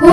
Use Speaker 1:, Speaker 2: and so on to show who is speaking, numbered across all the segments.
Speaker 1: Hi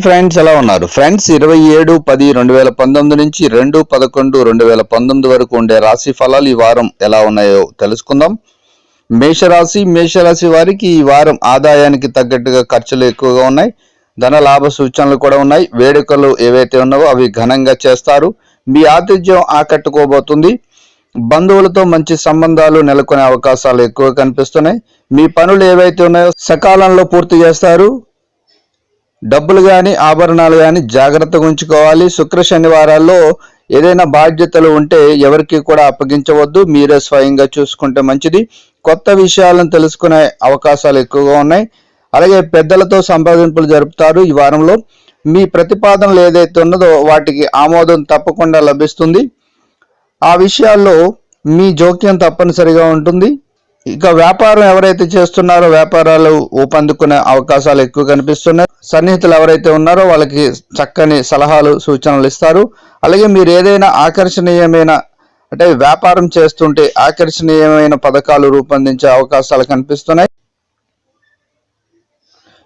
Speaker 1: friends ఎలా ఉన్నారు? Friends ఇరవై ఏడు పది రెండు వేల పంతొమ్మిది నుంచి రెండు పదకొండు రెండు వేల పంతొమ్మిది వరకు ఉండే రాశి ఫలాలు ఈ వారం ఎలా ఉన్నాయో తెలుసుకుందాం. మేషరాశి మేషరాశి వారికి ఈ వారం ఆదాయానికి తగ్గట్టుగా ఖర్చులు ఎక్కువగా ఉన్నాయి. ధన లాభ సూచనలు కూడా ఉన్నాయి. వేడుకలు ఏవైతే ఉన్నావో అవి ఘనంగా చేస్తారు. మీ ఆతిథ్యం ఆకట్టుకోబోతుంది. బంధువులతో మంచి సంబంధాలు నెలకొనే అవకాశాలు ఎక్కువ కనిపిస్తున్నాయి. మీ పనులు ఏవైతే ఉన్నాయో సకాలంలో పూర్తి చేస్తారు. డబ్బులు కానీ ఆభరణాలు కానీ జాగ్రత్తగా ఉంచుకోవాలి. శుక్ర శనివారాల్లో ఏదైనా బాధ్యతలు ఉంటే ఎవరికి కూడా అప్పగించవద్దు. మీరే స్వయంగా చూసుకుంటే మంచిది. కొత్త విషయాలను తెలుసుకునే అవకాశాలు ఎక్కువగా ఉన్నాయి. అలాగే పెద్దలతో సంప్రదింపులు జరుపుతారు ఈ వారంలో. మీ ప్రతిపాదనలు ఏదైతే ఉన్నదో వాటికి ఆమోదం తప్పకుండా లభిస్తుంది. ఆ విషయాల్లో మీ జోక్యం తప్పనిసరిగా ఉంటుంది. ఇక వ్యాపారం ఎవరైతే చేస్తున్నారో వ్యాపారాలు ఊపందుకునే అవకాశాలు ఎక్కువ కనిపిస్తున్నాయి. సన్నిహితులు ఎవరైతే ఉన్నారో వాళ్ళకి చక్కని సలహాలు సూచనలు ఇస్తారు. అలాగే మీరు ఏదైనా ఆకర్షణీయమైన అంటే వ్యాపారం చేస్తుంటే ఆకర్షణీయమైన పథకాలు రూపొందించే అవకాశాలు కనిపిస్తున్నాయి.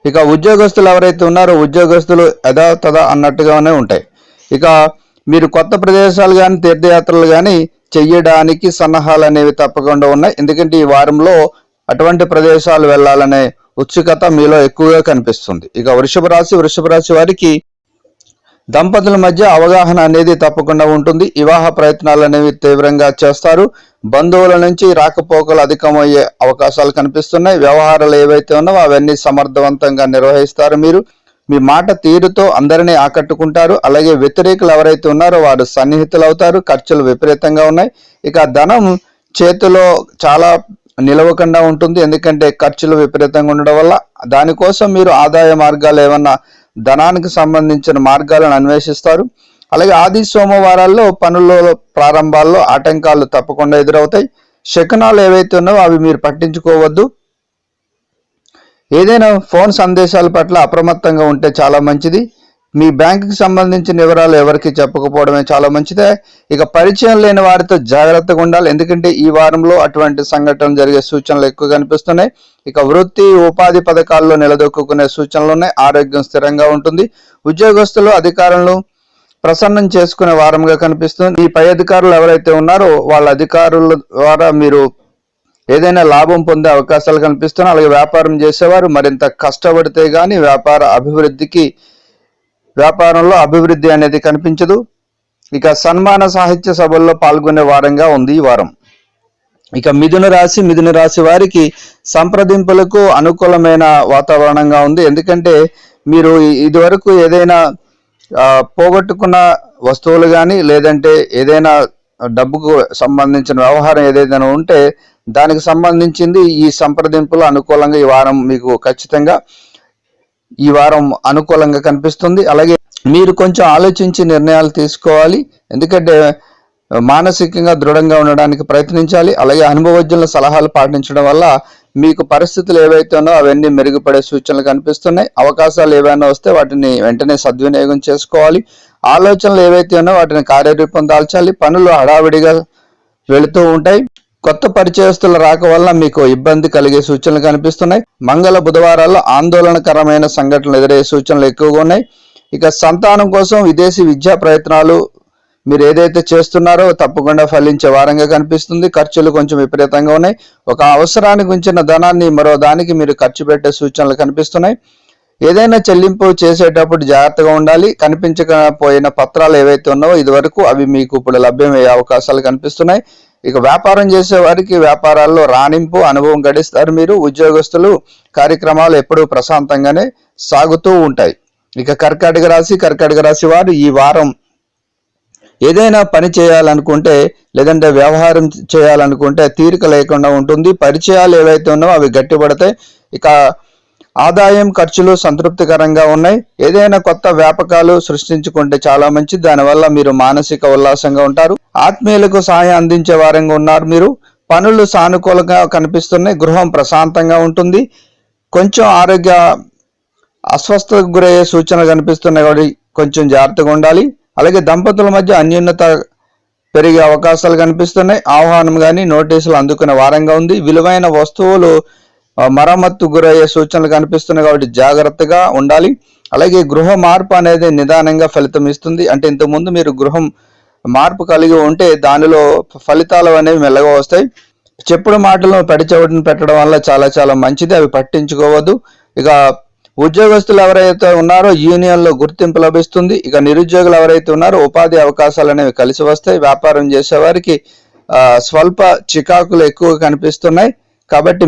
Speaker 1: ఇక ఉద్యోగస్తులు ఎవరైతే ఉన్నారో ఉద్యోగస్తులు యథాతథ అన్నట్టుగానే ఉంటాయి. ఇక మీరు కొత్త ప్రదేశాలు కానీ తీర్థయాత్రలు కానీ చెయ్యడానికి సన్నాహాలు అనేవి తప్పకుండా ఉన్నాయి. ఎందుకంటే ఈ వారంలో అటువంటి ప్రదేశాలు వెళ్ళాలనే ఉత్సుకత మీలో ఎక్కువగా కనిపిస్తుంది. ఇక వృషభ రాశి వృషభ రాశి వారికి దంపతుల మధ్య అవగాహన అనేది తప్పకుండా ఉంటుంది. వివాహ ప్రయత్నాలు అనేవి తీవ్రంగా చేస్తారు. బంధువుల నుంచి రాకపోకలు అధికమయ్యే అవకాశాలు కనిపిస్తున్నాయి. వ్యవహారాలు ఏవైతే ఉన్నావో అవన్నీ సమర్థవంతంగా నిర్వహిస్తారు మీరు. మీ మాట తీరుతో అందరినీ ఆకట్టుకుంటారు. అలాగే వ్యతిరేకులు ఎవరైతే ఉన్నారో వారు సన్నిహితులు అవుతారు ఖర్చులు విపరీతంగా ఉన్నాయి. ఇక ధనం చేతిలో చాలా నిలవకుండా ఉంటుంది. ఎందుకంటే ఖర్చులు విపరీతంగా ఉండడం వల్ల దానికోసం మీరు ఆదాయ మార్గాలు ఏమన్నా ధనానికి సంబంధించిన మార్గాలను అన్వేషిస్తారు. అలాగే ఆది సోమవారాల్లో పనుల్లో ప్రారంభాల్లో ఆటంకాలు తప్పకుండా ఎదురవుతాయి. శకునాలు ఏవైతే ఉన్నావో అవి మీరు పట్టించుకోవద్దు. ఏదైనా ఫోన్ సందేశాల పట్ల అప్రమత్తంగా ఉంటే చాలా మంచిది. మీ బ్యాంకుకి సంబంధించిన వివరాలు ఎవరికి చెప్పకపోవడమే చాలా మంచిదే. ఇక పరిచయం లేని వారితో జాగ్రత్తగా ఉండాలి. ఎందుకంటే ఈ వారంలో అటువంటి సంఘటనలు జరిగే సూచనలు ఎక్కువ కనిపిస్తున్నాయి. ఇక వృత్తి ఉపాధి పథకాల్లో నిలదొక్కునే సూచనలు ఉన్నాయి ఆరోగ్యం స్థిరంగా ఉంటుంది. ఉద్యోగస్తులు అధికారులను ప్రసన్నం చేసుకునే వారంగా కనిపిస్తుంది. ఈ పై అధికారులు ఎవరైతే ఉన్నారో వాళ్ళ అధికారుల ద్వారా మీరు ఏదైనా లాభం పొందే అవకాశాలు కనిపిస్తున్నాయి. అలాగే వ్యాపారం చేసేవారు మరింత కష్టపడితే గాని వ్యాపార అభివృద్ధికి వ్యాపారంలో అభివృద్ధి అనేది కనిపించదు. ఇక సన్మాన సాహిత్య సభల్లో పాల్గొనే వారంగా ఉంది ఈ వారం. ఇక మిథున రాశి మిథున రాశి వారికి సంప్రదింపులకు అనుకూలమైన వాతావరణంగా ఉంది. ఎందుకంటే మీరు ఇదివరకు ఏదైనా పోగొట్టుకున్న వస్తువులు కానీ లేదంటే ఏదైనా డబ్బుకు సంబంధించిన వ్యవహారం ఏదైనా ఉంటే దానికి సంబంధించింది ఈ సంప్రదింపులు అనుకూలంగా ఈ వారం మీకు ఖచ్చితంగా ఈ వారం అనుకూలంగా కనిపిస్తుంది. అలాగే మీరు కొంచెం ఆలోచించి నిర్ణయాలు తీసుకోవాలి. ఎందుకంటే మానసికంగా దృఢంగా ఉండడానికి ప్రయత్నించాలి. అలాగే అనుభవజ్ఞుల సలహాలు పాటించడం వల్ల మీకు పరిస్థితులు ఏవైతే ఉన్నో అవన్నీ మెరుగుపడే సూచనలు కనిపిస్తున్నాయి. అవకాశాలు ఏవైనా వస్తే వాటిని వెంటనే సద్వినియోగం చేసుకోవాలి. ఆలోచనలు ఏవైతే ఉన్నో వాటిని కార్యరూపం దాల్చాలి. పనులు హడావిడిగా వెళుతూ ఉంటాయి. కొత్త పరిచయస్తుల రాక వల్ల మీకు ఇబ్బంది కలిగే సూచనలు కనిపిస్తున్నాయి. మంగళ బుధవారాల్లో ఆందోళనకరమైన సంఘటనలు ఎదురయ్యే సూచనలు ఎక్కువగా ఉన్నాయి. ఇక సంతానం కోసం విదేశీ విద్యా ప్రయత్నాలు మీరు ఏదైతే చేస్తున్నారో తప్పకుండా ఫలించే వారంగా కనిపిస్తుంది. ఖర్చులు కొంచెం విపరీతంగా ఉన్నాయి. ఒక అవసరానికి ఉంచిన ధనాన్ని మరో దానికి మీరు ఖర్చు పెట్టే సూచనలు కనిపిస్తున్నాయి. ఏదైనా చెల్లింపు చేసేటప్పుడు జాగ్రత్తగా ఉండాలి. కనిపించకపోయిన పత్రాలు ఏవైతే ఉన్నావో ఇదివరకు అవి మీకు ఇప్పుడు లభ్యమయ్యే అవకాశాలు కనిపిస్తున్నాయి. ఇక వ్యాపారం చేసే వారికి వ్యాపారాల్లో రాణింపు అనుభవం గడిస్తారు మీరు. ఉద్యోగస్తులు కార్యక్రమాలు ఎప్పుడూ ప్రశాంతంగానే సాగుతూ ఉంటాయి. ఇక కర్కాటక రాశి కర్కాటక రాశి వారు ఈ వారం ఏదైనా పని చేయాలనుకుంటే లేదంటే వ్యవహారం చేయాలనుకుంటే తీరిక లేకుండా ఉంటుంది. పరిచయాలు ఏవైతే ఉన్నావో అవి గట్టిపడతాయి. ఇక ఆదాయం ఖర్చులు సంతృప్తికరంగా ఉన్నాయి. ఏదైనా కొత్త వ్యాపకాలు సృష్టించుకుంటే చాలా మంచిది. దానివల్ల మీరు మానసిక ఉల్లాసంగా ఉంటారు. ఆత్మీయులకు సహాయం అందించే వారంగా ఉన్నారు మీరు. పనులు సానుకూలంగా కనిపిస్తున్నాయి. గృహం ప్రశాంతంగా ఉంటుంది. కొంచెం ఆరోగ్య అస్వస్థతకు గురయ్యే సూచనలు కనిపిస్తున్నాయి కాబట్టి కొంచెం జాగ్రత్తగా ఉండాలి. అలాగే దంపతుల మధ్య అన్యూన్యత పెరిగే అవకాశాలు కనిపిస్తున్నాయి. ఆహ్వానం కానీ నోటీసులు అందుకునే వారంగా ఉంది. విలువైన వస్తువులు మరమ్మత్తు గురయ్యే సూచనలు కనిపిస్తున్నాయి కాబట్టి జాగ్రత్తగా ఉండాలి. అలాగే గృహ మార్పు అనేది నిదానంగా ఫలితం ఇస్తుంది. అంటే ఇంతకుముందు మీరు గృహం మార్పు కలిగి ఉంటే దానిలో ఫలితాలు అనేవి మెల్లగా వస్తాయి. చెప్పుడు మాటలను పడిచెవిటిని పెట్టడం వల్ల చాలా చాలా మంచిది. అవి పట్టించుకోవద్దు. ఇక ఉద్యోగస్తులు ఎవరైతే ఉన్నారో యూనియన్లో గుర్తింపు లభిస్తుంది. ఇక నిరుద్యోగులు ఎవరైతే ఉన్నారో ఉపాధి అవకాశాలు అనేవి కలిసి వస్తాయి. వ్యాపారం చేసేవారికి స్వల్ప చికాకులు ఎక్కువ కనిపిస్తున్నాయి. కాబట్టి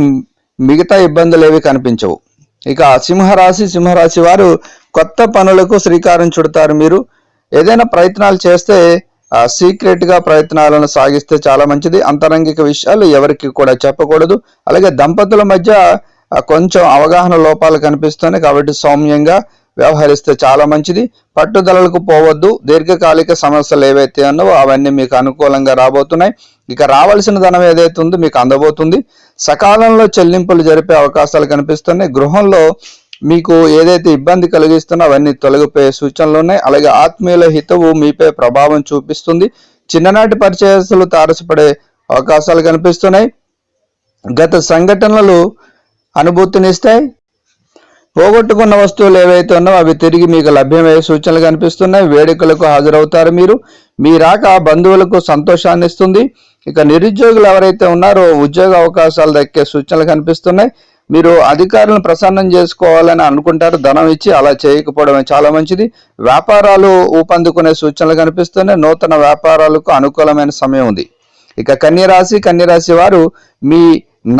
Speaker 1: మిగతా ఇబ్బందులు ఏవి కనిపించవు. ఇక సింహరాశి సింహరాశి వారు కొత్త పనులకు శ్రీకారం చుడతారు మీరు. ఏదైనా ప్రయత్నాలు చేస్తే సీక్రెట్గా ప్రయత్నాలను సాగిస్తే చాలా మంచిది. అంతరంగిక విషయాలు ఎవరికి కూడా చెప్పకూడదు. అలాగే దంపతుల మధ్య కొంచెం అవగాహన లోపాలు కనిపిస్తున్నాయి కాబట్టి సౌమ్యంగా వ్యవహరిస్తే చాలా మంచిది. పట్టుదలలకు పోవద్దు. దీర్ఘకాలిక సమస్యలు ఏవైతే ఉన్నావో అవన్నీ మీకు అనుకూలంగా రాబోతున్నాయి. ఇక రావాల్సిన ధనం ఏదైతే ఉందో మీకు అందబోతుంది. సకాలంలో చెల్లింపులు జరిపే అవకాశాలు కనిపిస్తున్నాయి. గృహంలో మీకు ఏదైతే ఇబ్బంది కలిగిస్తున్నా అవన్నీ తొలగిపోయే సూచనలు ఉన్నాయి. అలాగే ఆత్మీయుల హితవు మీపై ప్రభావం చూపిస్తుంది. చిన్ననాటి పరిచయస్తులు తారసపడే అవకాశాలు కనిపిస్తున్నాయి. గత సంఘటనలు అనుభూతినిస్తాయి. పోగొట్టుకున్న వస్తువులు ఏవైతే ఉన్నో అవి తిరిగి మీకు లభ్యమయ్యే సూచనలు కనిపిస్తున్నాయి. వేడుకలకు హాజరవుతారు మీరు. మీ రాక బంధువులకు సంతోషాన్ని ఇస్తుంది ఇక నిరుద్యోగులు ఎవరైతే ఉన్నారో ఉద్యోగ అవకాశాలు దక్కే సూచనలు కనిపిస్తున్నాయి. మీరు అధికారులను ప్రసన్నం చేసుకోవాలని అనుకుంటారు. ధనం ఇచ్చి అలా చేయకపోవడమే చాలా మంచిది. వ్యాపారాలు ఊపందుకునే సూచనలు కనిపిస్తున్నాయి. నూతన వ్యాపారాలకు అనుకూలమైన సమయం ఉంది. ఇక కన్యరాశి కన్యరాశి వారు మీ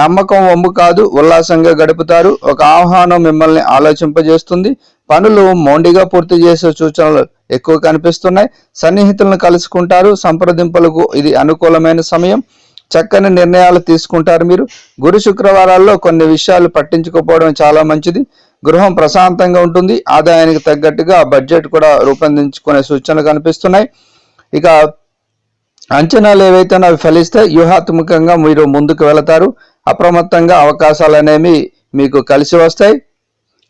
Speaker 1: నమ్మకం వమ్ము కాదు ఉల్లాసంగా గడుపుతారు. ఒక ఆహ్వానం మిమ్మల్ని ఆలోచింపజేస్తుంది. పనులు మొండిగా పూర్తి చేసే సూచనలు ఎక్కువ కనిపిస్తున్నాయి. సన్నిహితులను కలుసుకుంటారు. సంప్రదింపులకు ఇది అనుకూలమైన సమయం. చక్కని నిర్ణయాలు తీసుకుంటారు మీరు. గురు శుక్రవారాల్లో కొన్ని విషయాలు పట్టించుకోకపోవడం చాలా మంచిది. గృహం ప్రశాంతంగా ఉంటుంది. ఆదాయానికి తగ్గట్టుగా బడ్జెట్ కూడా రూపొందించుకునే సూచనలు కనిపిస్తున్నాయి. ఇక అంచనాలు ఏవైతే అవి ఫలిస్తే వ్యూహాత్మకంగా మీరు ముందుకు వెళతారు. అప్రమత్తంగా అవకాశాలు అనేవి మీకు కలిసి వస్తాయి.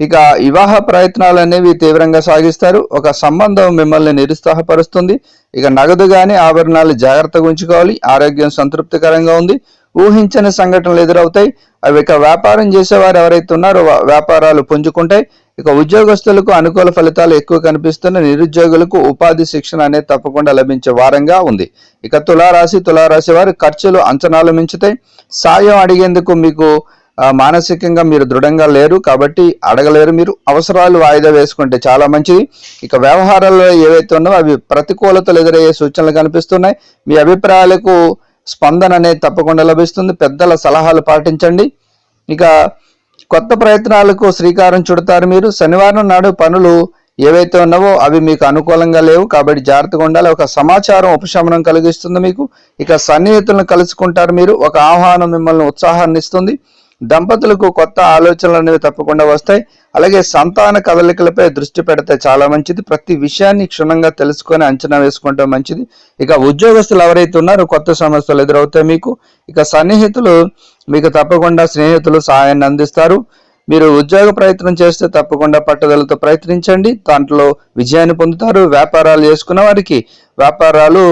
Speaker 1: ఇక వివాహ ప్రయత్నాలు అనేవి తీవ్రంగా సాగిస్తారు. ఒక సంబంధం మిమ్మల్ని నిరుత్సాహపరుస్తుంది. ఇక నగదు గాని ఆభరణాలు జాగ్రత్తగా ఉంచుకోవాలి. ఆరోగ్యం సంతృప్తికరంగా ఉంది. ఊహించని సంఘటనలు ఎదురవుతాయి. అవి ఇక వ్యాపారం చేసేవారు ఎవరైతే ఉన్నారో వ్యాపారాలు పుంజుకుంటాయి. ఇక ఉద్యోగస్తులకు అనుకూల ఫలితాలు ఎక్కువ కనిపిస్తున్న నిరుద్యోగులకు ఉపాధి శిక్షణ అనేది తప్పకుండా లభించే వారంగా ఉంది. ఇక తులారాశి తులారాశి వారు ఖర్చులు అంచనాలు మించుతాయి. సాయం అడిగేందుకు మీకు మానసికంగా మీరు దృఢంగా లేరు కాబట్టి అడగలేరు మీరు. అవసరాలు వాయిదా వేసుకుంటే చాలా మంచిది. ఇక వ్యవహారాల్లో ఏవైతే ఉన్నావో అవి ప్రతికూలతలు ఎదురయ్యే సూచనలు కనిపిస్తున్నాయి. మీ అభిప్రాయాలకు స్పందన అనేది తప్పకుండా లభిస్తుంది. పెద్దల సలహాలు పాటించండి. ఇక కొత్త ప్రయత్నాలకు శ్రీకారం చుడతారు మీరు. శనివారం నాడు పనులు ఏవైతే ఉన్నావో అవి మీకు అనుకూలంగా లేవు కాబట్టి జాగ్రత్తగా ఉండాలి. ఒక సమాచారం ఉపశమనం కలిగిస్తుంది మీకు. ఇక సన్నిహితులను కలుసుకుంటారు మీరు. ఒక ఆహ్వానం మిమ్మల్ని ఉత్సాహాన్ని ఇస్తుంది. దంపతులకు కొత్త ఆలోచనలు అనేవి తప్పకుండా వస్తాయి. అలాగే సంతాన కదలికలపై దృష్టి పెడితే చాలా మంచిది. ప్రతి విషయాన్ని క్షుణ్ణంగా తెలుసుకొని అంచనా వేసుకుంటే మంచిది. ఇక ఉద్యోగస్తులు ఎవరైతే ఉన్నారో కొత్త సమస్యలు ఎదురవుతాయి మీకు. ఇక సన్నిహితులు మీకు తప్పకుండా స్నేహితులు సహాయాన్ని అందిస్తారు. మీరు ఉద్యోగ ప్రయత్నం చేస్తే తప్పకుండా పట్టుదలతో ప్రయత్నించండి. దాంట్లో విజయాన్ని పొందుతారు. వ్యాపారాలు చేసుకున్న వారికి వ్యాపారాలు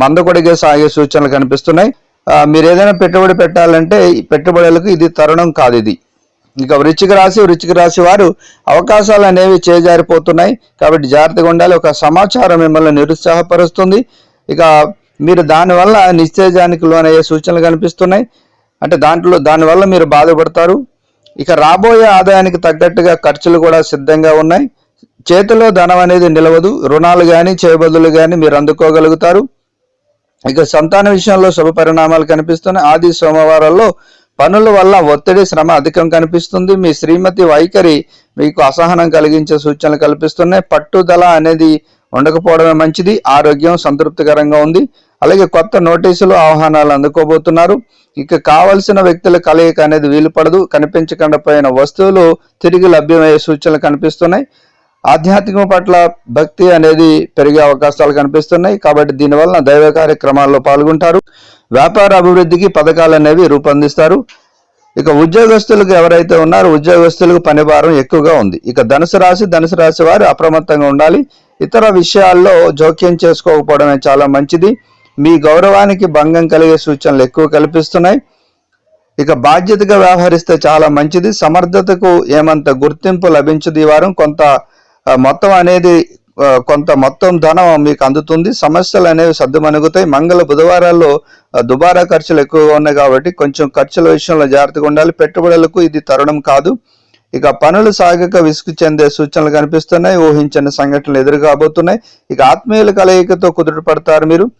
Speaker 1: మందకొడిగా సాగే సూచనలు కనిపిస్తున్నాయి. మీరు ఏదైనా పెట్టుబడి పెట్టాలంటే పెట్టుబడులకు ఇది తరుణం కాదు ఇది. ఇక వృచ్చిక రాశి వృచ్చిక రాశి వారు అవకాశాలు అనేవి చేజారిపోతున్నాయి. కాబట్టి జాగ్రత్తగా ఉండాలి. ఒక సమాచారం మిమ్మల్ని నిరుత్సాహపరుస్తుంది. ఇక మీరు దానివల్ల నిశ్చేజానికి లోనయ్యే సూచనలు కనిపిస్తున్నాయి. అంటే దాంట్లో దానివల్ల మీరు బాధపడతారు. ఇక రాబోయే ఆదాయానికి తగ్గట్టుగా ఖర్చులు కూడా సిద్ధంగా ఉన్నాయి. చేతిలో ధనం అనేది నిలవదు. రుణాలు కానీ చేయబదులు కానీ మీరు అందుకోగలుగుతారు. ఇక సంతాన విషయంలో శుభ పరిణామాలు కనిపిస్తున్నాయి. ఆది సోమవారాల్లో పనుల వల్ల ఒత్తిడి శ్రమ అధికం కనిపిస్తుంది. మీ శ్రీమతి వైఖరి మీకు అసహనం కలిగించే సూచనలు కల్పిస్తున్నాయి. పట్టుదల అనేది ఉండకపోవడమే మంచిది. ఆరోగ్యం సంతృప్తికరంగా ఉంది. అలాగే కొత్త నోటీసులు ఆహ్వానాలు అందుకోబోతున్నారు. ఇక కావలసిన వ్యక్తుల కలయిక అనేది వీలు పడదు కనిపించకుండా పోయిన వస్తువులు తిరిగి లభ్యమయ్యే సూచనలు కనిపిస్తున్నాయి. ఆధ్యాత్మికం పట్ల భక్తి అనేది పెరిగే అవకాశాలు కనిపిస్తున్నాయి. కాబట్టి దీనివల్ల దైవ కార్యక్రమాల్లో పాల్గొంటారు. వ్యాపార అభివృద్ధికి పథకాలు అనేవి రూపొందిస్తారు. ఇక ఉద్యోగస్తులకు ఎవరైతే ఉన్నారో ఉద్యోగస్తులకు పని భారం ఎక్కువగా ఉంది. ఇక ధనుసు రాశి ధనుసు రాశి వారు అప్రమత్తంగా ఉండాలి. ఇతర విషయాల్లో జోక్యం చేసుకోకపోవడమే చాలా మంచిది. మీ గౌరవానికి భంగం కలిగే సూచనలు ఎక్కువ కల్పిస్తున్నాయి. ఇక బాధ్యతగా వ్యవహరిస్తే చాలా మంచిది. సమర్థతకు ఏమంత గుర్తింపు లభించదు ఈ వారం. కొంత మొత్తం అనేది కొంత మొత్తం ధనం మీకు అందుతుంది. సమస్యలు అనేవి సర్దుమణుగుతాయి. మంగళ బుధవారాల్లో దుబారా ఖర్చులు ఎక్కువగా ఉన్నాయి కాబట్టి కొంచెం ఖర్చుల విషయంలో జాగ్రత్తగా ఉండాలి. పెట్టుబడులకు ఇది తరుణం కాదు. ఇక పనులు సాగక విసుగు చెందే సూచనలు కనిపిస్తున్నాయి. ఊహించని సంఘటనలు ఎదురు కాబోతున్నాయి. ఇక ఆత్మీయుల కలయికతో కుదుట పడతారు మీరు.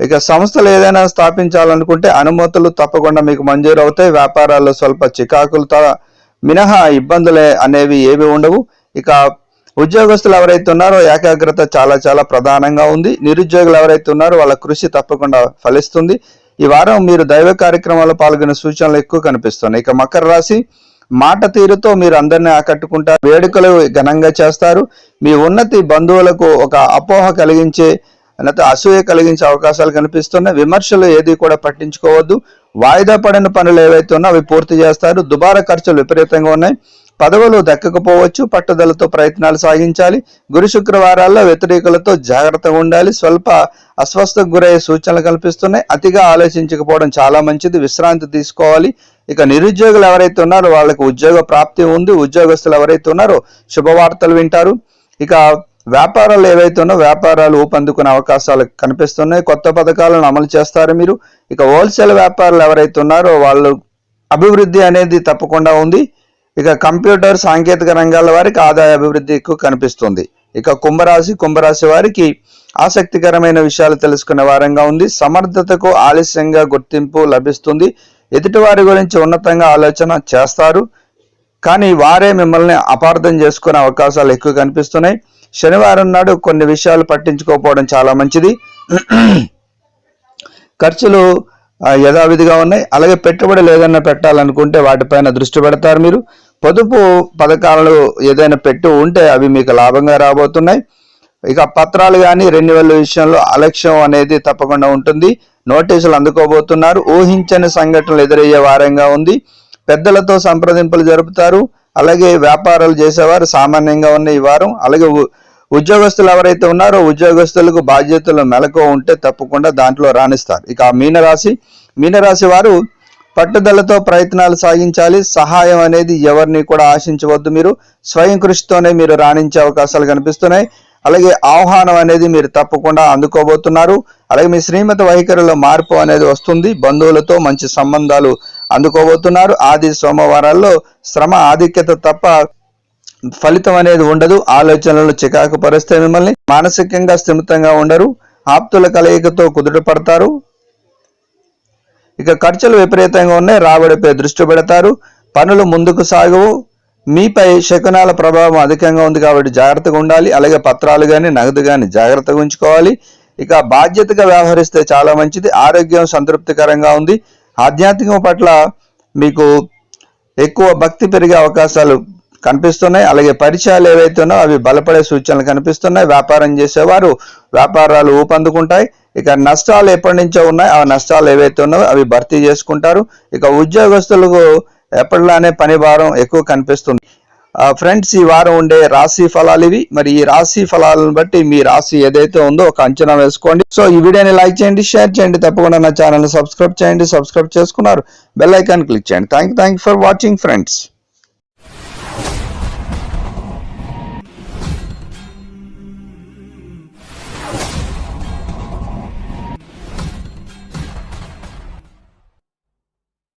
Speaker 1: ఇక సంస్థలు ఏదైనా స్థాపించాలనుకుంటే అనుమతులు తప్పకుండా మీకు మంజూరు అవుతాయి. వ్యాపారాల్లో స్వల్ప చికాకులు త- మినహా ఇబ్బందులే అనేవి ఏవి ఉండవు. ఇక ఉద్యోగస్తులు ఎవరైతే ఉన్నారో ఏకాగ్రత చాలా చాలా ప్రధానంగా ఉంది. నిరుద్యోగులు ఎవరైతే ఉన్నారో వాళ్ళ కృషి తప్పకుండా ఫలిస్తుంది. ఈ వారం మీరు దైవ కార్యక్రమాల్లో పాల్గొనే సూచనలు ఎక్కువ కనిపిస్తున్నాయి. ఇక మకర రాశి మాట తీరుతో మీరు అందరినీ ఆకట్టుకుంటారు. వేడుకలు ఘనంగా చేస్తారు. మీ ఉన్నతి బంధువులకు ఒక అపోహ కలిగించే లేకపోతే అసూయ కలిగించే అవకాశాలు కనిపిస్తున్నాయి. విమర్శలు ఏది కూడా పట్టించుకోవద్దు. వాయిదా పడిన పనులు ఏవైతే ఉన్నా అవి పూర్తి చేస్తారు. దుబారా ఖర్చులు విపరీతంగా ఉన్నాయి. పదవులు దక్కకపోవచ్చు పట్టుదలతో ప్రయత్నాలు సాగించాలి గురు శుక్రవారాల్లో వ్యతిరేకులతో జాగ్రత్తగా ఉండాలి స్వల్ప అస్వస్థకు గురయ్యే సూచనలు కల్పిస్తున్నాయి. అతిగా ఆలోచించకపోవడం చాలా మంచిది. విశ్రాంతి తీసుకోవాలి. ఇక నిరుద్యోగులు ఎవరైతే ఉన్నారో వాళ్ళకి ఉద్యోగ ప్రాప్తి ఉంది. ఉద్యోగస్తులు ఎవరైతే ఉన్నారో శుభవార్తలు వింటారు. ఇక వ్యాపారాలు ఏవైతే ఉన్నో వ్యాపారాలు ఊపందుకునే అవకాశాలు కనిపిస్తున్నాయి. కొత్త పథకాలను అమలు చేస్తారు మీరు. ఇక హోల్సేల్ వ్యాపారులు ఎవరైతే ఉన్నారో వాళ్ళు అభివృద్ధి అనేది తప్పకుండా ఉంది. ఇక కంప్యూటర్ సాంకేతిక రంగాల వారికి ఆదాయ అభివృద్ధి ఎక్కువ కనిపిస్తుంది. ఇక కుంభరాశి కుంభరాశి వారికి ఆసక్తికరమైన విషయాలు తెలుసుకునే వారంగా ఉంది. సమర్థతకు ఆలస్యంగా గుర్తింపు లభిస్తుంది. ఎదుటివారి గురించి ఉన్నతంగా ఆలోచన చేస్తారు. కానీ వారే మిమ్మల్ని అపార్థం చేసుకునే అవకాశాలు ఎక్కువ కనిపిస్తున్నాయి. శనివారం నాడు కొన్ని విషయాలు పట్టించుకోకపోవడం చాలా మంచిది. ఖర్చులు యథావిధిగా ఉన్నాయి. అలాగే పెట్టుబడి ఏదైనా పెట్టాలనుకుంటే వాటిపైన దృష్టి పెడతారు మీరు. పొదుపు పథకాలు ఏదైనా పెట్టి ఉంటే అవి మీకు లాభంగా రాబోతున్నాయి. ఇక పత్రాలు కానీ రెన్యువల్ విషయంలో అలక్ష్యం అనేది తప్పకుండా ఉంటుంది. నోటీసులు అందుకోబోతున్నారు. ఊహించని సంఘటనలు ఎదురయ్యే వారంగా ఉంది. పెద్దలతో సంప్రదింపులు జరుపుతారు. అలాగే వ్యాపారాలు చేసేవారు సామాన్యంగా ఉన్న ఈ వారం. అలాగే ఉద్యోగస్తులు ఎవరైతే ఉన్నారో ఉద్యోగస్తులకు బాధ్యతలు మెలకు ఉంటే తప్పకుండా దాంట్లో రాణిస్తారు. ఇక ఆ మీనరాశి మీనరాశి వారు పట్టుదలతో ప్రయత్నాలు సాగించాలి. సహాయం అనేది ఎవరిని కూడా ఆశించవద్దు మీరు. స్వయం కృషితోనే మీరు రాణించే అవకాశాలు కనిపిస్తున్నాయి. అలాగే ఆహ్వానం అనేది మీరు తప్పకుండా అందుకోబోతున్నారు. అలాగే మీ శ్రీమత వైఖరిలో మార్పు అనేది వస్తుంది. బంధువులతో మంచి సంబంధాలు అందుకోబోతున్నారు. ఆది సోమవారాల్లో శ్రమ ఆధిక్యత తప్ప ఫలితం అనేది ఉండదు. ఆలోచనలు చికాకు పరుస్తే మిమ్మల్ని. మానసికంగా స్థిమితంగా ఉండరు. ఆప్తుల కలయికతో కుదుట పడతారు ఇక ఖర్చులు విపరీతంగా ఉన్నాయి. రాబడిపై దృష్టి పెడతారు. పనులు ముందుకు సాగవు. మీపై శకునాల ప్రభావం అధికంగా ఉంది కాబట్టి జాగ్రత్తగా ఉండాలి. అలాగే పత్రాలు కానీ నగదు కానీ జాగ్రత్తగా ఉంచుకోవాలి. ఇక బాధ్యతగా వ్యవహరిస్తే చాలా మంచిది. ఆరోగ్యం సంతృప్తికరంగా ఉంది. ఆధ్యాత్మికం పట్ల మీకు ఎక్కువ భక్తి పెరిగే అవకాశాలు కనిపిస్తున్నాయి. అలాగే పరిచయాలు ఏవైతే ఉన్నాయో అవి బలపడే సూచనలు కనిపిస్తున్నాయి. వ్యాపారం చేసేవారు వ్యాపారాలు ఊపందుకుంటాయి. ఇక నష్టాలు ఎప్పటి నుంచో ఉన్నాయి. ఆ నష్టాలు ఏవైతే ఉన్నాయో అవి భర్తీ చేసుకుంటారు. ఇక ఉద్యోగస్తులకు ఎప్పటిలానే పని భారం ఎక్కువ కనిపిస్తుంది. ఫ్రెండ్స్ ఈ వారం ఉండే రాశి ఫలాలు ఇవి. మరి ఈ రాశి ఫలాలను బట్టి మీ రాశి ఏదైతే ఉందో ఒక అంచనా వేసుకోండి. సో ఈ వీడియోని లైక్ చేయండి షేర్ చేయండి. తప్పకుండా నా ఛానల్ సబ్స్క్రైబ్ చేయండి. సబ్స్క్రైబ్ చేసుకున్నారు. బెల్ ఐకాన్ క్లిక్ చేయండి. Thank thank for watching friends.